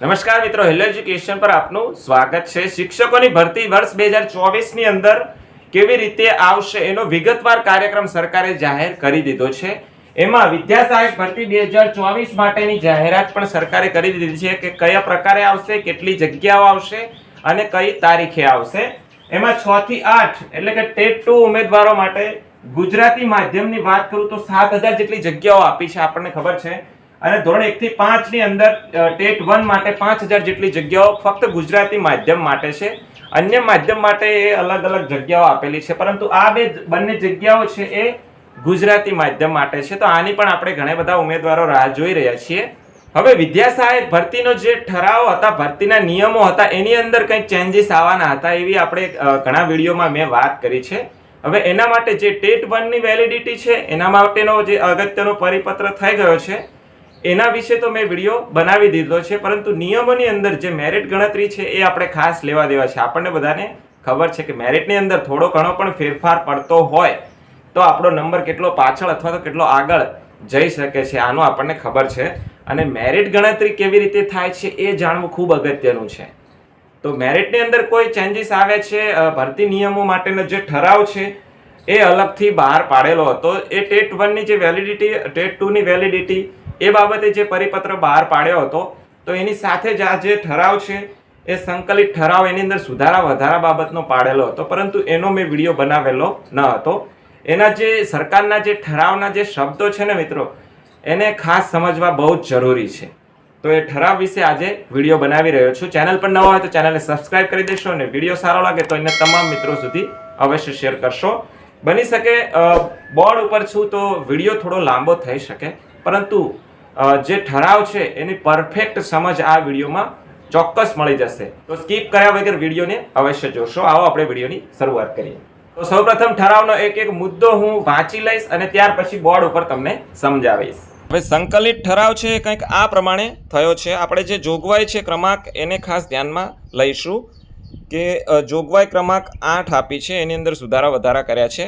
નમસ્કાર મિત્રો, hello education પર આપનું સ્વાગત છે. શિક્ષકોની ભરતી વર્ષ બે હજાર ચોવીસની અંદર કેવી રીતે આવશે એનો વિગતવાર કાર્યક્રમ સરકારે જાહેર કરી દીધો છે. એમાં વિદ્યા સહાયક ભરતી બે હજાર ચોવીસ માટેની જાહેરાત પણ સરકારે કરી દીધી છે કે કયા પ્રકારે આવશે, કેટલી જગ્યાઓ આવશે અને કઈ તારીખે આવશે. એમાં છ થી આઠ એટલે કે ટેટ ટુ ઉમેદવારો માટે ગુજરાતી માધ્યમની વાત કરું તો સાત હજાર જેટલી જગ્યાઓ આપી છે, આપણને ખબર છે. અને ધોરણ એક થી પાંચની અંદર ટેટ વન માટે પાંચ હજાર જેટલી જગ્યાઓ ફક્ત ગુજરાતી માધ્યમ માટે છે. અન્ય માધ્યમ માટે એ અલગ અલગ જગ્યાઓ આપેલી છે, પરંતુ આ બે બંને જગ્યાઓ છે એ ગુજરાતી માધ્યમ માટે છે. તો આની પણ આપણે ઘણા બધા ઉમેદવારો રાહ જોઈ રહ્યા છીએ. હવે વિદ્યા સહાયક ભરતીનો જે ઠરાવ હતા, ભરતીના નિયમો હતા, એની અંદર કંઈક ચેન્જીસ આવવાના હતા એવી આપણે ઘણા વિડીયોમાં મેં વાત કરી છે. હવે એના માટે જે ટેટ વનની વેલિડિટી છે, એના માટેનો જે અગત્યનો પરિપત્ર થઈ ગયો છે એના વિશે તો મેં વીડિયો બનાવી દીધો છે, પરંતુ નિયમોની અંદર જે મેરિટ ગણતરી છે એ આપણે ખાસ લેવા દેવા છે. આપણને બધાને ખબર છે કે મેરિટની અંદર થોડો ઘણો પણ ફેરફાર પડતો હોય તો આપણો નંબર કેટલો પાછળ અથવા તો કેટલો આગળ જઈ શકે છે, આનું આપણને ખબર છે. અને મેરિટ ગણતરી કેવી રીતે થાય છે એ જાણવું ખૂબ અગત્યનું છે. તો મેરિટની અંદર કોઈ ચેન્જીસ આવે છે ભરતી નિયમો માટેનો જે ઠરાવ છે એ અલગથી બહાર પાડેલો હતો. એ ટેટ વનની જે વેલિડિટી ટેટ ટુની વેલિડિટી એ બાબતે જે પરિપત્ર બહાર પાડ્યો હતો, તો એની સાથે જ આ જે ઠરાવ છે, એ સંકલિત ઠરાવ એની અંદર સુધારા વધારા બાબતનો પાડેલો હતો. પરંતુ એનો મેં વીડિયો બનાવેલો ન હતો. એના જે સરકારના જે ઠરાવના જે શબ્દો છે ને મિત્રો, એને ખાસ સમજવા બહુ જ જરૂરી છે. તો એ ઠરાવ વિશે આજે વીડિયો બનાવી રહ્યો છું. ચેનલ પર નવા હોય તો ચેનલને સબસ્ક્રાઇબ કરી દેશો અને વીડિયો સારો લાગે તો એને તમામ મિત્રો સુધી અવશ્ય શેર કરશો. બની શકે બોર્ડ ઉપર છું તો વીડિયો થોડો લાંબો થઈ શકે. પરંતુ જે ઠરાવ છે એની પરફેક્ટ સમજ આ વિડીયોમાં ચોક્કસ મળી જશે. તો સ્કીપ કર્યા વગર વિડીયોને અવશ્ય જોશો. આવો આપણે વિડીયોની શરૂઆત કરીએ. તો સૌપ્રથમ ઠરાવનો એક એક મુદ્દો હું વાંચી લઈશ અને ત્યાર પછી બોર્ડ ઉપર તમને સમજાવીશ. હવે સંકલિત ઠરાવ છે એ કંઈક આ પ્રમાણે થયો છે. આપણે જે જોગવાઈ છે ક્રમાંક એને ખાસ ધ્યાનમાં લઈશું કે જોગવાઈ ક્રમાંક આઠ આપી છે. એની અંદર સુધારા વધારા કર્યા છે.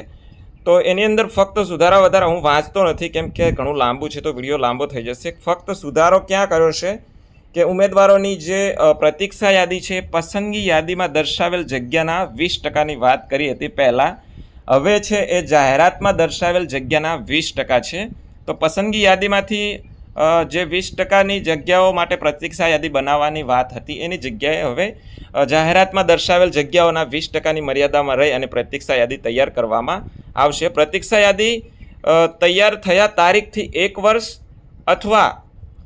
તો એની અંદર ફક્ત સુધારા વધારા હું વાંચતો નથી, કેમ કે ઘણું લાંબુ છે તો વીડિયો લાંબો થઈ જશે. ફક્ત સુધારો ક્યાં કર્યો છે? કે ઉમેદવારોની જે પ્રતીક્ષા યાદી છે, પસંદગી યાદીમાં દર્શાવેલ જગ્યાના વીસ ટકાની વાત કરી હતી પહેલાં. હવે છે એ જાહેરાતમાં દર્શાવેલ જગ્યાના વીસ ટકા છે. તો પસંદગી યાદીમાંથી જે વીસ ટકાની જગ્યાઓ માટે પ્રતીક્ષા યાદી બનાવવાની વાત હતી, એની જગ્યાએ હવે જાહેરાતમાં દર્શાવેલ જગ્યાઓના વીસ ટકાની મર્યાદામાં રહી અને પ્રતીક્ષા યાદી તૈયાર કરવામાં આવશે. પ્રતીક્ષા યાદી તૈયાર થયા તારીખથી એક વર્ષ અથવા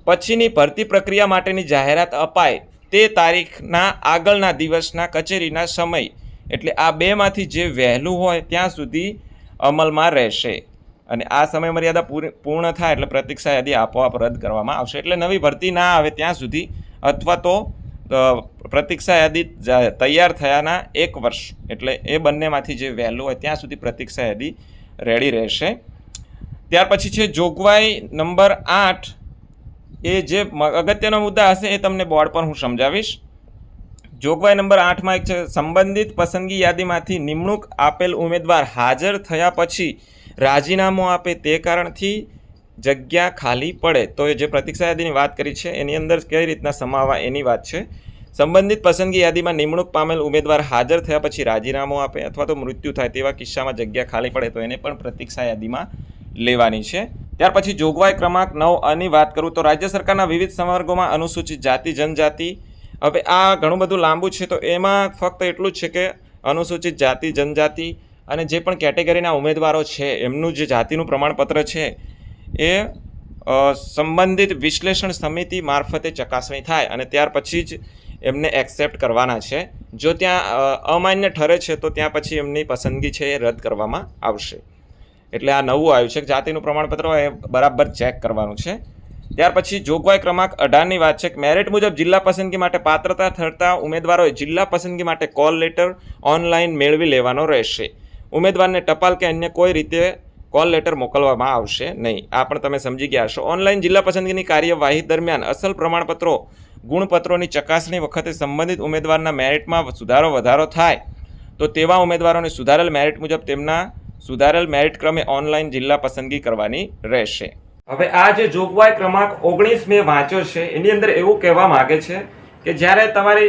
પછીની ભરતી પ્રક્રિયા માટેની જાહેરાત અપાય તે તારીખના આગળના દિવસના કચેરીના સમય, એટલે આ બેમાંથી જે વહેલું હોય ત્યાં સુધી અમલમાં રહેશે. અને આ સમય મર્યાદા પૂરી- પૂર્ણ થાય એટલે પ્રતીક્ષા યાદી આપોઆપ રદ કરવામાં આવશે. એટલે નવી ભરતી ના આવે ત્યાં સુધી અથવા તો પ્રતીક્ષા યાદી તૈયાર થયાના એક વર્ષ, એટલે એ બંનેમાંથી જે વહેલું હોય ત્યાં સુધી પ્રતીક્ષા યાદી રેડી રહેશે. ત્યાર પછી છે જોગવાઈ નંબર આઠ. એ જે અગત્યનો મુદ્દા હશે એ તમને બોર્ડ પર હું સમજાવીશ. જોગવાઈ નંબર આઠમાં એક છે, સંબંધિત પસંદગી યાદીમાંથી નિમણૂક આપેલ ઉમેદવાર હાજર થયા પછી રાજીનામું આપે તે કારણથી જગ્યા ખાલી પડે. તો એ જે પ્રતીક્ષા યાદીની વાત કરી છે, એની અંદર કઈ રીતના સમાવા એની વાત છે. સંબંધિત પસંદગી યાદીમાં નિમણૂક પામેલ ઉમેદવાર હાજર થયા પછી રાજીનામું આપે અથવા તો મૃત્યુ થાય તેવા કિસ્સામાં જગ્યા ખાલી પડે તો એને પણ પ્રતીક્ષા યાદીમાં લેવાની છે. ત્યાર પછી જોગવાઈ ક્રમાંક નવ આની વાત કરું તો રાજ્ય સરકારના વિવિધ સંવર્ગોમાં અનુસૂચિત જાતિ, જનજાતિ. હવે આ ઘણું બધું લાંબુ છે, તો એમાં ફક્ત એટલું જ છે કે અનુસૂચિત જાતિ, જનજાતિ અને જે પણ કેટેગરીના ઉમેદવારો છે, એમનું જે જાતિનું પ્રમાણપત્ર છે, એ સંબંધિત વિશ્લેષણ સમિતિ મારફતે ચકાસણી થાય અને ત્યાર પછી જ એમને એક્સેપ્ટ કરવાના છે. જો ત્યાં અમાન્ય ઠરે છે, તો ત્યાં પછી એમની પસંદગી છે એ રદ કરવામાં આવશે. એટલે આ નવું આવ્યું છે જાતિનું પ્રમાણપત્ર એ બરાબર ચેક કરવાનું છે. ત્યાર પછી જોગવાઈ ક્રમાંક અઢારની વાત છે કે મેરિટ મુજબ જિલ્લા પસંદગી માટે પાત્રતા થતા ઉમેદવારોએ જિલ્લા પસંદગી માટે કોલ લેટર ઓનલાઈન મેળવી લેવાનો રહેશે. ઉમેદવારને ટપાલ કે અન્ય કોઈ રીતે કોલ લેટર મોકલવામાં આવશે નહીં. આ પણ તમે સમજી ગયા હશો. ઓનલાઈન જિલ્લા પસંદગીની કાર્યવાહી દરમિયાન અસલ પ્રમાણપત્રો, ગુણપત્રોની ચકાસણી વખતે સંબંધિત ઉમેદવારના મેરિટમાં સુધારો વધારો થાય. તો તેવા ઉમેદવારોને સુધારેલ મેરિટ મુજબ તેમના સુધારેલ મેરિટ ક્રમે ઓનલાઈન જિલ્લા પસંદગી કરવાની રહેશે. હવે આ જે જોગવાઈ ક્રમાંક ઓગણીસ મેં વાંચ્યો છે, એની અંદર એવું કહેવા માગે છે કે જ્યારે તમારી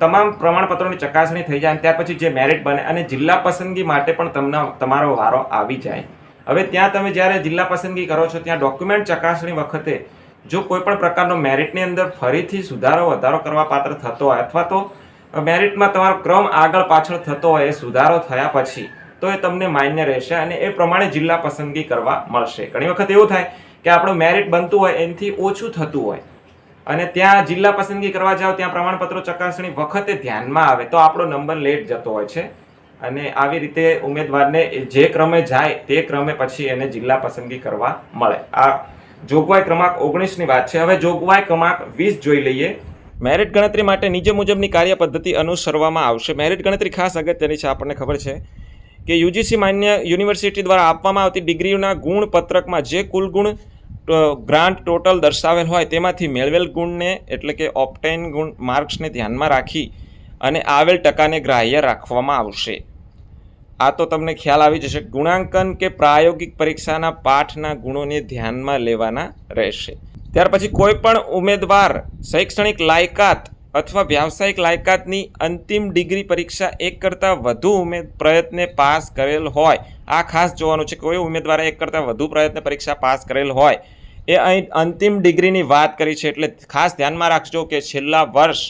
તમામ પ્રમાણપત્રોની ચકાસણી થઈ જાય ત્યાર પછી જે મેરિટ બને અને જિલ્લા પસંદગી માટે પણ તમને તમારો વારો આવી જાય. હવે ત્યાં તમે જ્યારે જિલ્લા પસંદગી કરો છો, ત્યાં ડોક્યુમેન્ટ ચકાસણી વખતે જો કોઈ પણ પ્રકારનો મેરિટની અંદર ફરીથી સુધારો, વધારો કરવા પાત્ર થતો હોય અથવા તો મેરિટમાં તમારો ક્રમ આગળ પાછળ થતો હોય, એ સુધારો થયા પછી તો એ તમને માન્ય રહેશે અને એ પ્રમાણે જિલ્લા પસંદગી કરવા મળશે. ઘણી વખત એવું થાય કે આપણું મેરિટ બનતું હોય, એનાથી ઓછું થતું હોય. અને ત્યાં જિલ્લા પસંદગી કરવા જાઓ, ત્યાં પ્રમાણપત્રો ચકાસણી વખતે ધ્યાનમાં આવે તો આપણો નંબર લેટ જતો હોય છે. અને આવી રીતે ઉમેદવારને જે ક્રમે જાય તે ક્રમે પછી એને જિલ્લા પસંદગી કરવા મળે. આ જોગવાઈ ક્રમાંક ઓગણીસની વાત છે. હવે જોગવાઈ ક્રમાંક વીસ જોઈ લઈએ. મેરિટ ગણતરી માટે નીચે મુજબની કાર્ય પદ્ધતિ અનુસરવામાં આવશે. મેરિટ ગણતરી ખાસ અગત્યની છે, આપણને ખબર છે કે યુજીસી માન્ય યુનિવર્સિટી દ્વારા આપવામાં આવતી ડિગ્રીઓના ગુણ પત્રકમાં જે કુલ ગુણ ગ્રાન્ટ ટોટલ દર્શાવેલ હોય તેમાંથી મેળવેલ ગુણને એટલે કે ઓપ્ટેન ગુણ માર્ક્સને ધ્યાનમાં રાખી અને આવેલ ટકાને ગ્રાહ્ય રાખવામાં આવશે. આ તો તમને ખ્યાલ આવી જશે, ગુણાંકન કે પ્રાયોગિક પરીક્ષાના પાઠના ગુણોને ધ્યાનમાં લેવાના રહેશે. ત્યાર પછી કોઈ પણ ઉમેદવાર શૈક્ષણિક લાયકાત અથવા વ્યાવસાયિક લાયકાતની અંતિમ ડિગ્રી પરીક્ષા એક કરતાં વધુ ઉમેદ પ્રયત્ને પાસ કરેલ હોય આ ખાસ જોવાનું છે કોઈ ઉમેદવારે એક કરતાં વધુ પ્રયત્ન પરીક્ષા પાસ કરેલ હોય. એ અહીં અંતિમ ડિગ્રીની વાત કરી છે એટલે ખાસ ધ્યાનમાં રાખજો કે છેલ્લા વર્ષ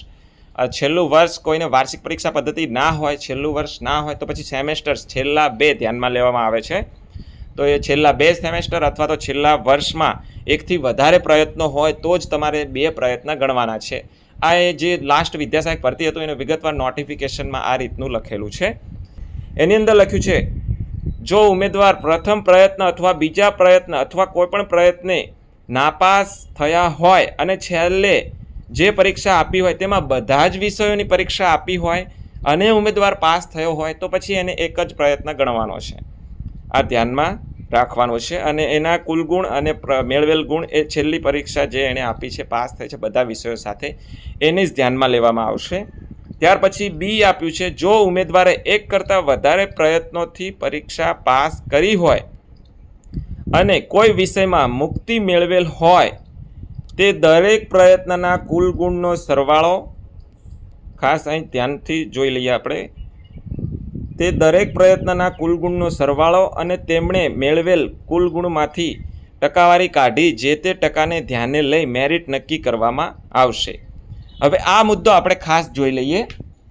છેલ્લું વર્ષ કોઈને વાર્ષિક પરીક્ષા પદ્ધતિ ના હોય, છેલ્લું વર્ષ ના હોય તો પછી સેમેસ્ટર્સ છેલ્લા બે ધ્યાનમાં લેવામાં આવે છે. તો એ છેલ્લા બે સેમેસ્ટર અથવા તો છેલ્લા વર્ષમાં એકથી વધારે પ્રયત્નો હોય તો જ તમારે બે પ્રયત્ન ગણવાના છે. આ એ જે લાસ્ટ વિદ્યાસહાયક ભરતી હતું એનું વિગતવાર નોટિફિકેશનમાં આ રીતનું લખેલું છે. એની અંદર લખ્યું છે જો ઉમેદવાર પ્રથમ પ્રયત્ન અથવા બીજા પ્રયત્ન અથવા કોઈપણ પ્રયત્ને નાપાસ થયા હોય અને છેલ્લે જે પરીક્ષા આપી હોય તેમાં બધા જ વિષયોની પરીક્ષા આપી હોય અને ઉમેદવાર પાસ થયો હોય તો પછી એને એક જ પ્રયત્ન ગણવાનો છે. આ ધ્યાનમાં રાખવાનું છે અને એના કુલ ગુણ અને મેળવેલ ગુણ એ છેલ્લી પરીક્ષા જે એણે આપી છે, પાસ થઈ છે, બધા વિષયો સાથે એને જ ધ્યાનમાં લેવામાં આવશે. ત્યાર પછી બી આપ્યું છે. જો ઉમેદવારે એક કરતાં વધારે પ્રયત્નોથી પરીક્ષા પાસ કરી હોય અને કોઈ વિષયમાં મુક્તિ મેળવેલ હોય, તે દરેક પ્રયત્નના કુલ ગુણનો સરવાળો ખાસ અહીં ધ્યાનથી જોઈ લઈએ આપણે. તે દરેક પ્રયત્નના કુલ ગુણનો સરવાળો અને તેમણે મેળવેલ કુલ ગુણમાંથી ટકાવારી કાઢી જે તે ટકાને ધ્યાને લઈ મેરિટ નક્કી કરવામાં આવશે. હવે આ મુદ્દો આપણે ખાસ જોઈ લઈએ.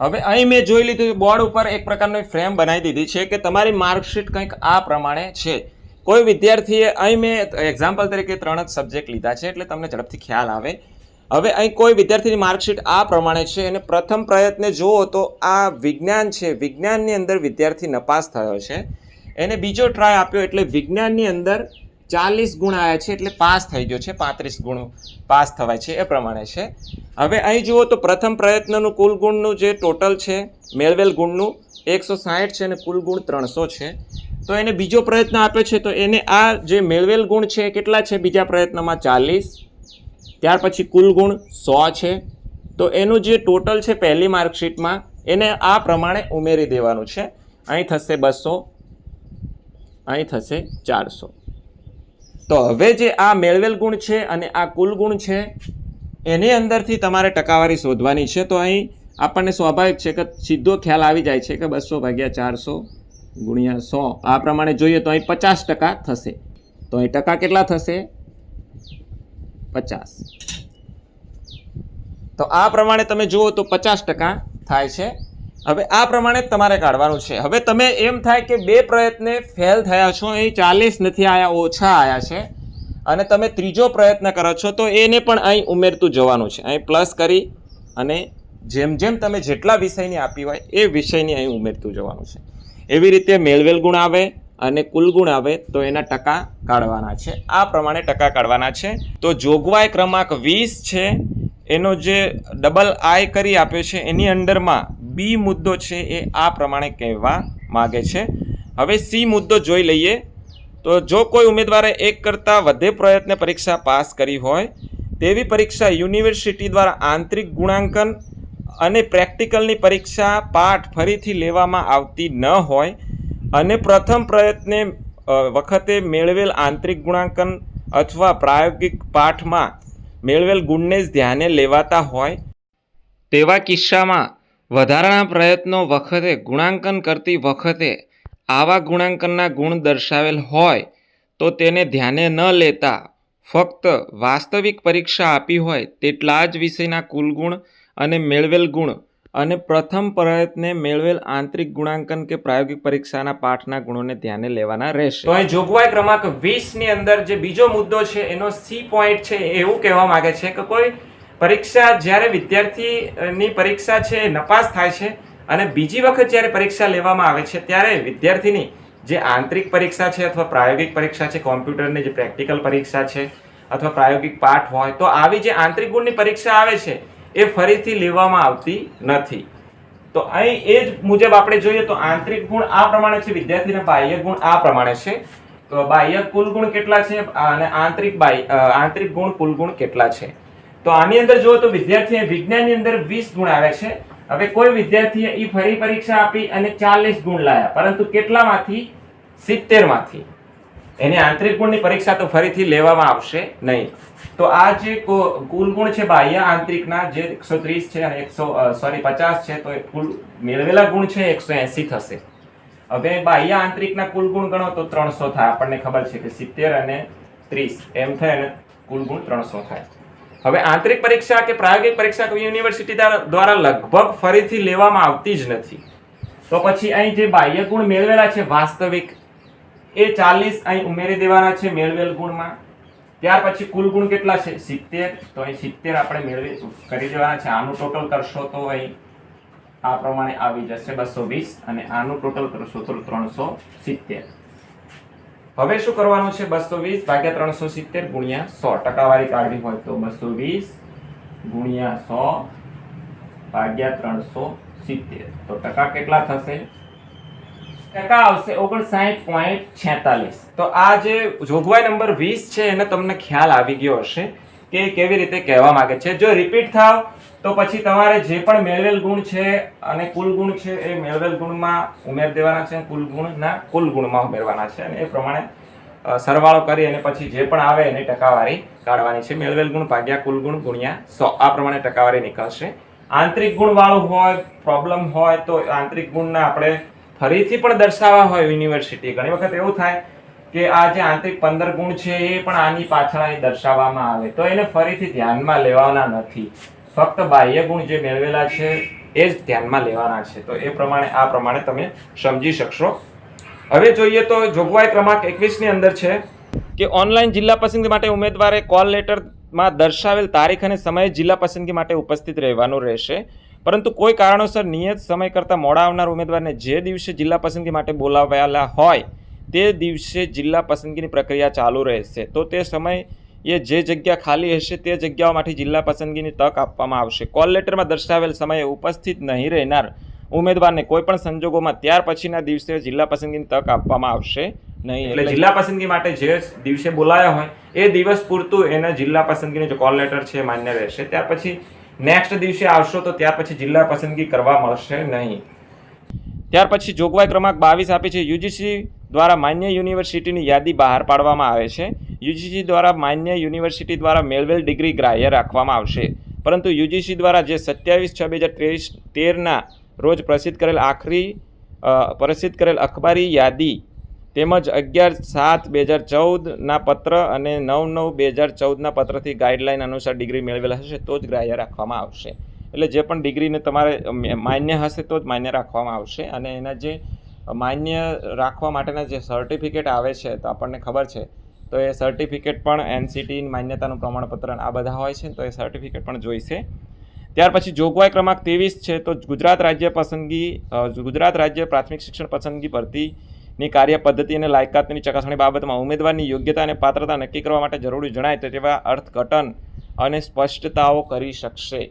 હવે અહીં મેં જોઈ લીધું બોર્ડ ઉપર એક પ્રકારની ફ્રેમ બનાવી દીધી છે કે તમારી માર્કશીટ કંઈક આ પ્રમાણે છે. કોઈ વિદ્યાર્થીએ અહીં મેં એક્ઝામ્પલ તરીકે ત્રણ જ સબ્જેક્ટ લીધા છે, એટલે તમને ઝડપથી ખ્યાલ આવે. હવે અહીં કોઈ વિદ્યાર્થીની માર્કશીટ આ પ્રમાણે છે અને પ્રથમ પ્રયત્ને જુઓ તો આ વિજ્ઞાન છે. વિજ્ઞાનની અંદર વિદ્યાર્થી નપાસ થયો છે. એને બીજો ટ્રાય આપ્યો એટલે વિજ્ઞાનની અંદર ચાલીસ ગુણ આવ્યા છે, એટલે પાસ થઈ ગયો છે. પાંત્રીસ ગુણ પાસ થવાય છે, એ પ્રમાણે છે. હવે અહીં જુઓ તો પ્રથમ પ્રયત્નનું કુલ ગુણનું જે ટોટલ છે, મેળવેલ ગુણનું એકસો સાહીઠ છે અને કુલ ગુણ ત્રણસો છે. તો એને બીજો પ્રયત્ન આપ્યો છે, તો એને આ જે મેળવેલ ગુણ છે કેટલા છે? બીજા પ્રયત્નમાં ચાલીસ. ત્યાર પછી કુલ ગુણ સો છે. તો એનું જે ટોટલ છે પહેલી માર્કશીટમાં, એને આ પ્રમાણે ઉમેરી દેવાનું છે. અહીં થશે બસો. અહીં થશે ચારસો. તો હવે જે આ મેળવેલ ગુણ છે અને આ કુલ ગુણ છે એની અંદરથી તમારે ટકાવારી શોધવાની છે, તો અહીં આપણને સ્વાભાવિક છે કે સીધો ખ્યાલ આવી જાય છે કે બસો ભાગ્યા ચારસો ગુણ્યા સો. આ પ્રમાણે જોઈએ તો અહીં પચાસ ટકા થશે. તો અહીં ટકા કેટલા થશે? પચાસ. તો આ પ્રમાણે તમે જુઓ તો પચાસ ટકા થાય છે. હવે આ પ્રમાણે તમારે કાઢવાનું છે. હવે તમે એમ થાય કે બે પ્રયત્ને ફેલ થયા છો, અહીં ચાલીસ નથી આયા, ઓછા આયા છે. અને તમે ત્રીજો પ્રયત્ન કરો છો, તો એને પણ અહીં ઉમેરતું જવાનું છે. અહીં પ્લસ કરી અને જેમ જેમ તમે જેટલા વિષયની આપી હોય એ વિષયની અહીં ઉમેરતું જવાનું છે. એવી રીતે મેળવેલ ગુણ આવે અને કુલ ગુણ આવે તો એના ટકા કાઢવાના છે. આ પ્રમાણે ટકા કાઢવાના છે. તો જોગવાઈ ક્રમાંક વીસ છે. એનો જે ડબલ આય કરી આપ્યો છે, એની અંડરમાં બી મુદ્દો છે એ આ પ્રમાણે કહેવા માગે છે. હવે સી મુદ્દો જોઈ લઈએ. તો જો કોઈ ઉમેદવારે એક કરતાં વધે પ્રયત્ન પરીક્ષા પાસ કરી હોય, તેવી પરીક્ષા યુનિવર્સિટી દ્વારા આંતરિક ગુણાંકન અને પ્રેક્ટિકલની પરીક્ષા પાઠ ફરીથી લેવામાં આવતી ન હોય અને પ્રથમ પ્રયત્ને વખતે મેળવેલ આંતરિક ગુણાંકન અથવા પ્રાયોગિક પાઠમાં મેળવેલ ગુણને જ ધ્યાને લેવાતા હોય, તેવા કિસ્સામાં વધારાના પ્રયત્નો વખતે, ગુણાંકન કરતી વખતે આવા ગુણાંકનના ગુણ દર્શાવેલ હોય તો તેને ધ્યાને ન લેતા ફક્ત વાસ્તવિક પરીક્ષા આપી હોય તેટલા જ વિષયના કુલ ગુણ અને મેળવેલ ગુણ અને પ્રથમ પ્રયત્ને મેળવેલ આંતરિક ગુણાંકન કે પ્રાયોગિક પરીક્ષાના પાઠના ગુણોને ધ્યાને લેવાના રહેશે. તો અહીં જોગવાઈ ક્રમાંક વીસની અંદર જે બીજો મુદ્દો છે, એનો સી પોઈન્ટ છે એવું કહેવા માંગે છે કે કોઈ પરીક્ષા જ્યારે વિદ્યાર્થીની પરીક્ષા છે નપાસ થાય છે અને બીજી વખત જ્યારે પરીક્ષા લેવામાં આવે છે, ત્યારે વિદ્યાર્થીની જે આંતરિક પરીક્ષા છે અથવા પ્રાયોગિક પરીક્ષા છે, કોમ્પ્યુટરની જે પ્રેક્ટિકલ પરીક્ષા છે અથવા પ્રાયોગિક પાઠ હોય, તો આવી જે આંતરિક ગુણની પરીક્ષા આવે છે, એ ફરીથી લેવામાં આવતી નથી. તો અહીં એ જ મુજબ આપણે જોઈએ તો આંતરિક ગુણ આ પ્રમાણે છે, વિદ્યાર્થીના બાહ્ય ગુણ આ પ્રમાણે છે. તો બાહ્ય કુલ ગુણ કેટલા છે અને આંતરિક બાહ્ય આંતરિક ગુણ કુલ ગુણ કેટલા છે? તો આની અંદર જુઓ તો વિદ્યાર્થીએ વિજ્ઞાનની અંદર વીસ ગુણ આવે છે. હવે કોઈ વિદ્યાર્થીએ એ ફરી પરીક્ષા આપી અને 40 ગુણ લાયા, પરંતુ કેટલામાંથી? 70 માંથી એની આંતરિક ગુણની પરીક્ષા તો ફરીથી લેવામાં આવશે નહીં. તો આ જે કુલ ગુણ છે બાહ્ય આંતરિકના જે 130 છે અને એકસો સોરી 50 છે, તો કુલ મેળવેલા ગુણ છે 180 થશે. હવે બાહ્ય આંતરિકના કુલ ગુણ ગણો તો 300 થાય. આપણને ખબર છે કે 70 અને 30 એમ થાય અને કુલ ગુણ 300 થાય. હવે આંતરિક પરીક્ષા કે પ્રાયોગિક પરીક્ષા યુનિવર્સિટી દ્વારા લગભગ ફરીથી લેવામાં આવતી જ નથી. તો પછી અહીં જે બાહ્ય ગુણ મેળવેલા છે વાસ્તવિક, એ ચાલીસ અહીં ઉમેરી દેવાના છે મેળવેલ ગુણમાં. ત્યાર પછી કુલ ગુણ કેટલા છે? સિત્તેર. તો અહીં સિત્તેર આપણે મેળવી કરી દેવાના છે. આનું ટોટલ કરશો તો અહીં આ પ્રમાણે આવી જશે બસો વીસ અને આનું ટોટલ કરશો તો ત્રણસો સિત્તેર. હવે શું કરવાનું છે બસો વીસ ભાગ્યા ત્રણસો સિત્તેર ગુણ્યા સો. ટકાવારી કાઢવી હોય તો બસો વીસ ગુણ્યા સો ભાગ્યા ત્રણસો સિત્તેર. તો ટકા કેટલા થશે? ટકા આવશે ઓગણસાઠ પોઈન્ટ છેતાલીસ. તો આ જે જોગવાઈ નંબર વીસ છે, એને તમને ખ્યાલ આવી ગયો હશે કે કેવી રીતે કહેવા માંગે છે. જો રિપીટ થાવ તો પછી તમારે જે પણ મેળવેલ ગુણ છે અને કુલ ગુણ છે એ મેળવેલ ગુણમાં ઉમેર દેવાના છે કુલ ગુણના કુલ ગુણમાં ઉમેરવાના છે અને એ પ્રમાણે સરવાળો કરી અને પછી જે પણ આવે એની ટકાવારી કાઢવાની છે. મેળવેલ ગુણ ભાગ્યા કુલ ગુણ ગુણ્યા સો. આ પ્રમાણે ટકાવારી નીકળશે. આંતરિક ગુણવાળું હોય પ્રોબ્લેમ હોય, તો આંતરિક ગુણના આપણે ફરીથી પણ દર્શાવવા હોય યુનિવર્સિટી ઘણી વખત એવું થાય કે આ જે આંતરિક પંદર ગુણ છે એ પણ આની પાછળ દર્શાવવામાં આવે. તો એને ફરીથી ધ્યાનમાં લેવાના નથી. ફક્ત બાહ્ય ગુણ જે મેળવેલા છે, એ જ ધ્યાનમાં લેવાના છે. તો એ પ્રમાણે, આ પ્રમાણે તમે સમજી શકશો. હવે જોઈએ તો જોગવાઈ ક્રમાંક એકવીસની અંદર છે કે ઓનલાઈન જિલ્લા પસંદગી માટે ઉમેદવારે કોલ લેટરમાં દર્શાવેલ તારીખ અને સમયે જિલ્લા પસંદગી માટે ઉપસ્થિત રહેવાનું રહેશે. પરંતુ કોઈ કારણોસર નિયત સમય કરતાં મોડા આવનાર ઉમેદવારને જે દિવસે જિલ્લા પસંદગી માટે બોલાવાયેલા હોય, તે દિવસે જિલ્લા પસંદગીની પ્રક્રિયા ચાલુ રહેશે. તો તે સમયે જે જગ્યા ખાલી હશે તે જગ્યાઓમાંથી જિલ્લા પસંદગીની તક આપવામાં આવશે. કોલ લેટરમાં દર્શાવેલ સમયે ઉપસ્થિત નહીં રહેનાર ઉમેદવારને કોઈ પણ સંજોગોમાં ત્યાર પછીના દિવસે જિલ્લા પસંદગીની તક આપવામાં આવશે નહીં. એટલે જિલ્લા પસંદગી માટે જે દિવસે બોલાયા હોય એ દિવસ પૂરતું એને જિલ્લા પસંદગીનો જે કોલ લેટર છે માન્ય રહેશે. ત્યાર પછી નેક્સ્ટ દિવસે આવશો તો ત્યાર પછી જિલ્લા પસંદગી કરવા મળશે નહીં. ત્યાર પછી જોગવાઈ ક્રમાંક બાવીસ આપી છે. યુજીસી દ્વારા માન્ય યુનિવર્સિટીની યાદી બહાર પાડવામાં આવે છે. યુજીસી દ્વારા માન્ય યુનિવર્સિટી દ્વારા મેળવેલ ડિગ્રી ગ્રાહ્ય રાખવામાં આવશે. પરંતુ યુજીસી દ્વારા જે સત્યાવીસ છ બે હજાર ત્રેવીસ તેરના રોજ પ્રસિદ્ધ કરેલ આખરી પ્રસિદ્ધ કરેલ અખબારી યાદી તેમજ અગિયાર સાત બે હજાર ચૌદના પત્ર અને નવ નવ બે હજાર ચૌદના પત્રથી ગાઈડલાઇન અનુસાર ડિગ્રી મેળવેલ હશે તો જ ગ્રાહ્ય રાખવામાં આવશે. એટલે જે પણ ડિગ્રીને તમારે માન્ય હશે તો જ માન્ય રાખવામાં આવશે અને એના જે માન્ય રાખવા માટેના જે સર્ટિફિકેટ આવે છે, તો આપણને ખબર છે. તો એ સર્ટિફિકેટ પણ એનસીટી માન્યતાનું પ્રમાણપત્ર આ બધા હોય છે તો એ સર્ટિફિકેટ પણ જોઈશે. ત્યાર પછી જોગવાઈ ક્રમાંક ત્રેવીસ છે, તો ગુજરાત રાજ્ય પસંદગી ગુજરાત રાજ્ય પ્રાથમિક શિક્ષણ પસંદગી ભરતીની કાર્ય પદ્ધતિ અને લાયકાતની ચકાસણી બાબતમાં ઉમેદવારની યોગ્યતા અને પાત્રતા નક્કી કરવા માટે જરૂરી જણાય તો તેવા અર્થઘટન અને સ્પષ્ટતાઓ કરી શકશે.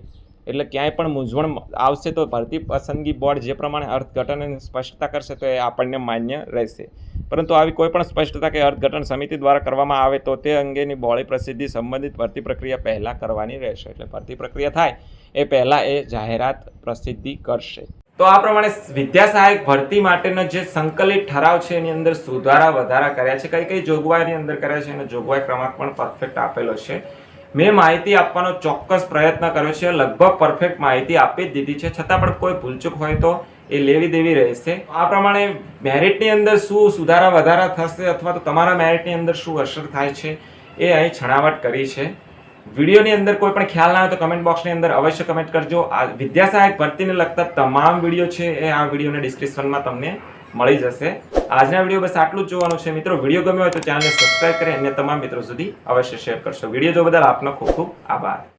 એટલે ક્યાંય પણ મૂંઝવણ આવશે તો ભરતી પસંદગી બોર્ડ જે પ્રમાણે અર્થઘટન અને સ્પષ્ટતા કરશે તો એ આપણને માન્ય રહેશે. પરંતુ આવી કોઈ પણ સ્પષ્ટતા કે અર્થઘટન સમિતિ દ્વારા કરવામાં આવે તો તે અંગેની બોળી પ્રસિદ્ધિ સંબંધિત ભરતી પ્રક્રિયા પહેલાં કરવાની રહેશે. એટલે ભરતી પ્રક્રિયા થાય એ પહેલાં એ જાહેરાત પ્રસિદ્ધિ કરશે. તો આ પ્રમાણે વિદ્યા સહાયક ભરતી માટેનો જે સંકલિત ઠરાવ છે એની અંદર સુધારા વધારા કર્યા છે. કઈ કઈ જોગવાઈની અંદર કર્યા છે? એનો જોગવાઈ ક્રમાંક પણ પરફેક્ટ આપેલો છે. મેં માહિતી આપવાનો ચોક્કસ પ્રયત્ન કર્યો છે. લગભગ પરફેક્ટ માહિતી આપી જ દીધી છે. છતાં પણ કોઈ ભૂલચૂક હોય તો એ લેવી દેવી રહેશે. આ પ્રમાણે મેરિટની અંદર શું સુધારા વધારા થશે અથવા તો તમારા મેરિટની અંદર શું અસર થાય છે એ અહીં છણાવટ કરી છે. વિડીયોની અંદર કોઈ પણ ખ્યાલ ના હોય તો કમેન્ટ બોક્સની અંદર અવશ્ય કમેન્ટ કરજો. આ વિદ્યાસહાયક ભરતીને લગતા તમામ વીડિયો છે એ આ વિડીયોના ડિસ્ક્રિપ્શનમાં તમને મળી જશે. આજના વીડિયો બસ આટલું જોવાનું છે. મિત્રો, વીડિયો ગમ્યો હોય તો ચેનલને સબસ્ક્રાઇબ કરી અન્ય તમામ મિત્રો સુધી અવશ્ય શેર કરશો. વીડિયો જો બદલ આપનો ખૂબ ખૂબ આભાર.